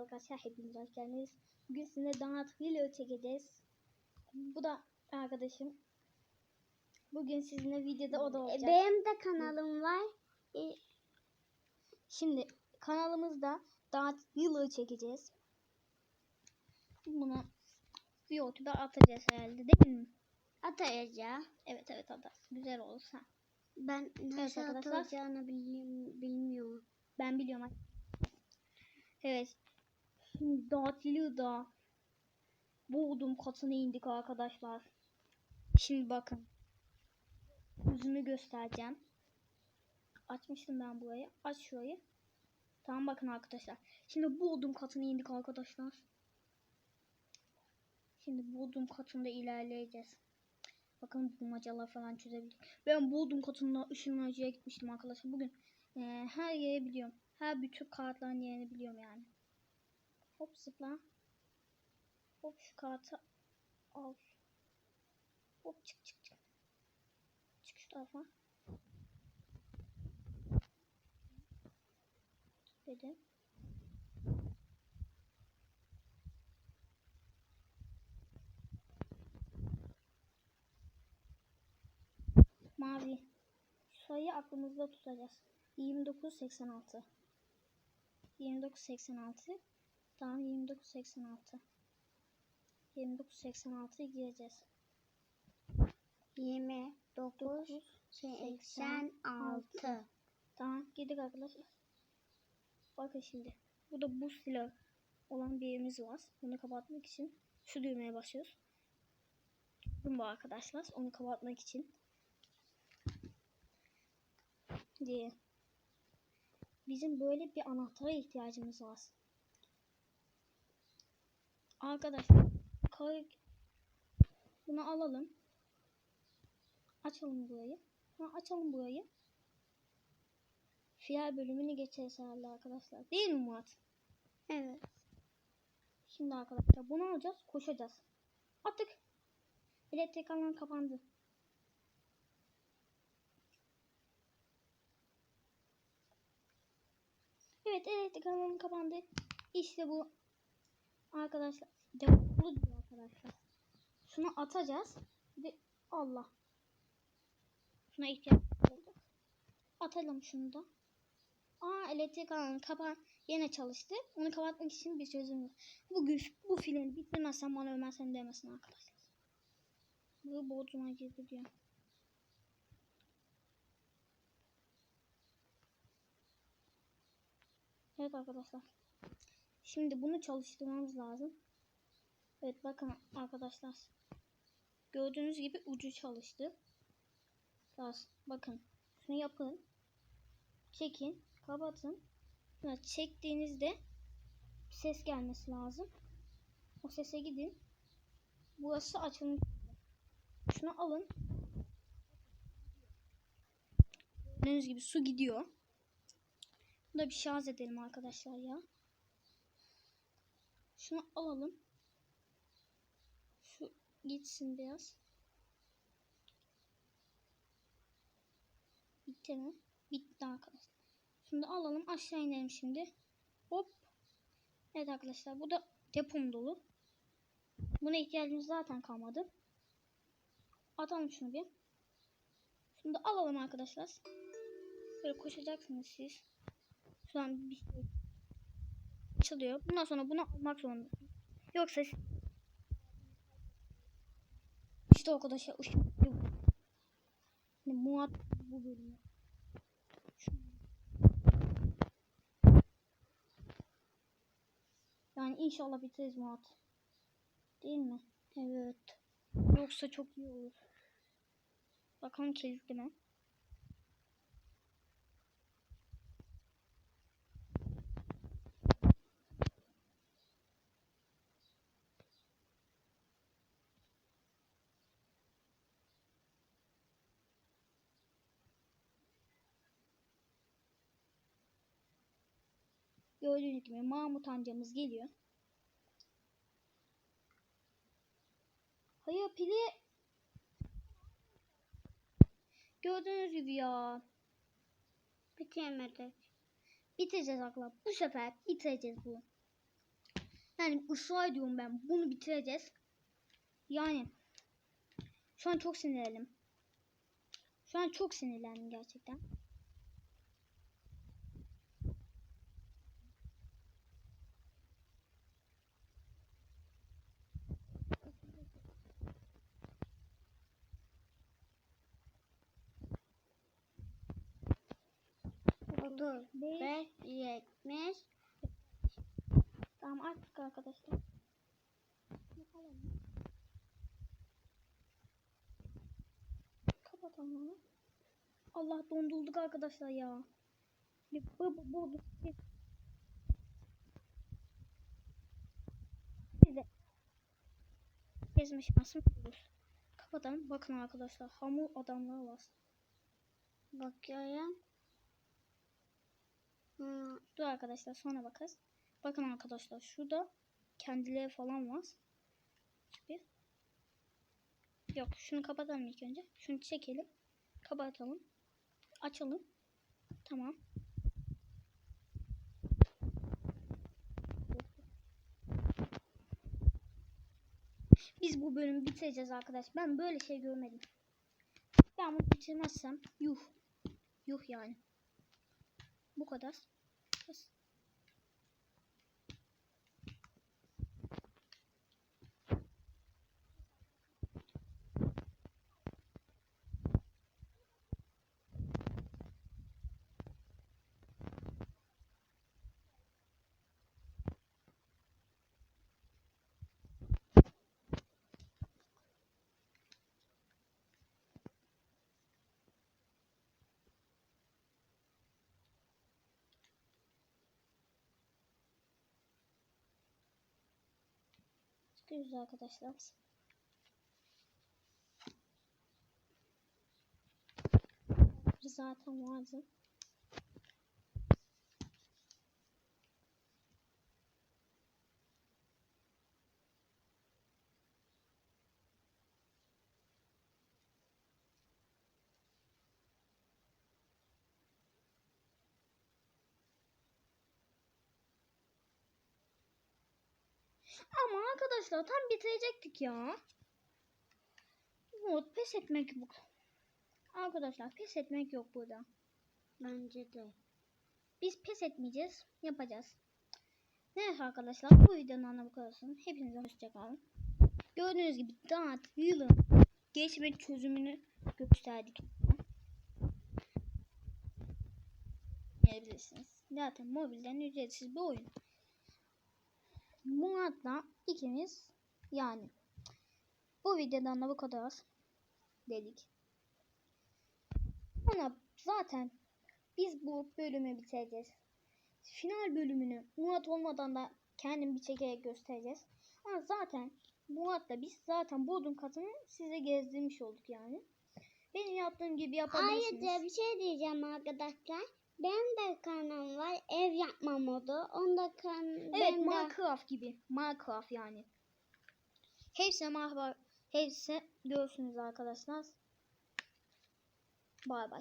arkadaşlar hepiniz hoş geldiniz. Bugün sizinle donat video çekeceğiz. Bu da arkadaşım. Bugün sizinle videoda o da olacak. Benim de kanalım var. E, Şimdi kanalımızda donat yılı çekeceğiz. Bunu YouTube'a atacağız herhalde değil mi? Atacağım. Evet evet atarız. Güzel olursa. Ben nasıl arkadaşlar. atacağını bilmiyorum. Ben biliyorum. Evet. Şimdi Dağıtlı'da Boğdum katına indik arkadaşlar. Şimdi bakın. Yüzümü göstereceğim. Açmıştım ben burayı. Aç şurayı. Tamam bakın arkadaşlar. Şimdi Boğdum katına indik arkadaşlar. Şimdi Boğdum katında ilerleyeceğiz. Bakın bulmacalar falan çözebildik. Ben Boğdum katında ışınlayıcıya gitmiştim arkadaşlar. Bugün ee, her yeri biliyorum. Her bütün kartların yerini biliyorum yani. Hop zıpla. Hop şu kartı al. Hop çık çık çık. Çık şu tarafa. Dedim. Mavi. Sayıyı aklımızda tutacağız. 2986. 2986. Tamam 2986. 2986'ya gireceğiz. 29 86. Tamam girdik arkadaşlar. Bakın şimdi. Bu silah olan bir yerimiz var. Bunu kapatmak için şu düğmeye basıyoruz. Bu arkadaşlar. Onu kapatmak için. Diye. Bizim böyle bir anahtara ihtiyacımız var. Arkadaşlar kar- bunu alalım. Açalım burayı. Ha, açalım burayı. Fiyal bölümünü geçeriz herhalde arkadaşlar. Değil mi Murat? Evet. Şimdi arkadaşlar bunu alacağız. Koşacağız. Attık. Elektrik alan kapandı. Evet elektrik alanı kapandı. İşte bu. Arkadaşlar. Devamlı diyor arkadaşlar. Şunu atacağız. Ve Allah. Şuna ihtiyaç oldu. Atalım şunu da. Aa elektrik alanı kapan yine çalıştı. Onu kapatmak için bir çözüm var. Bu güç bu filmi bitirmezsen bana ölmezsen demesin arkadaşlar. Bu bodruma girdi diyor. Evet arkadaşlar. Şimdi bunu çalıştırmamız lazım. Evet bakın arkadaşlar. Gördüğünüz gibi ucu çalıştı. Biraz bakın. Şunu yapın. Çekin. Kapatın. Sonra çektiğinizde ses gelmesi lazım. O sese gidin. Burası açılmış. Şunu alın. Gördüğünüz gibi su gidiyor. Bunu da bir şarj edelim arkadaşlar ya. Şunu alalım. Gitsin biraz. Bitti mi? Bitti arkadaşlar. Da alalım aşağı inelim şimdi. Hop. Evet arkadaşlar bu da depom dolu. Buna ihtiyacımız zaten kalmadı. Atalım şunu bir. Da alalım arkadaşlar. Böyle koşacaksınız siz. Şu an bir şey açılıyor. Bundan sonra bunu almak zorunda. Yoksa işte arkadaşlar ışık Muhat bu bölümü. Yani inşallah bitiririz Muhat. Değil mi? Evet. Yoksa çok iyi olur. Bakalım kilitli mi? Gördüğünüz gibi Mahmut amcamız geliyor. Hayır pili Gördüğünüz gibi ya. Bitiremedik. Bitireceğiz akla. Bu sefer bitireceğiz bu. Yani ısrar ediyorum ben. Bunu bitireceğiz. Yani şu an çok sinirlendim. Şu an çok sinirlendim gerçekten. Otuz beş, yetmiş. Tamam artık arkadaşlar. Yapalım. Kapatalım onu. Allah dondulduk arkadaşlar ya. Bir bu bu bu. de gezme şansım olur. Kapatalım. Bakın arkadaşlar hamur adamlar var. Bakıyorum. Hı, Dur arkadaşlar sonra bakarız. Bakın arkadaşlar şurada kendileri falan var. Bir. Yok şunu kapatalım ilk önce. Şunu çekelim. Kapatalım. Açalım. Tamam. Biz bu bölümü bitireceğiz arkadaş. Ben böyle şey görmedim. Ben bunu bitirmezsem yuh. Yuh yani. Bu kadar. Çıkıyoruz arkadaşlar. Zaten vardı. Ama arkadaşlar tam bitirecektik ya. Yok pes etmek yok. Arkadaşlar pes etmek yok burada. bence de. Biz pes etmeyeceğiz. Yapacağız. Neyse arkadaşlar bu videonun anlamı bu kadar olsun. Hepinize hoşçakalın. Gördüğünüz gibi Dart yılın geçme çözümünü gösterdik. Yapabilirsiniz. Zaten mobilden ücretsiz bir oyun. Bu hatta ikimiz yani bu videodan da bu kadar dedik. Sonra zaten biz bu bölümü bitireceğiz. Final bölümünü Murat olmadan da kendim bir çekerek göstereceğiz. Ama zaten Murat'la biz zaten Bodrum katını size gezdirmiş olduk yani. Benim yaptığım gibi yapabilirsiniz. Ayrıca bir şey diyeceğim arkadaşlar. Benim de kanalım var. Ev yapma modu. Onda kan Evet de- Minecraft gibi. Minecraft yani. Hepsi Minecraft. Hepsi görsünüz arkadaşlar. Bay bay.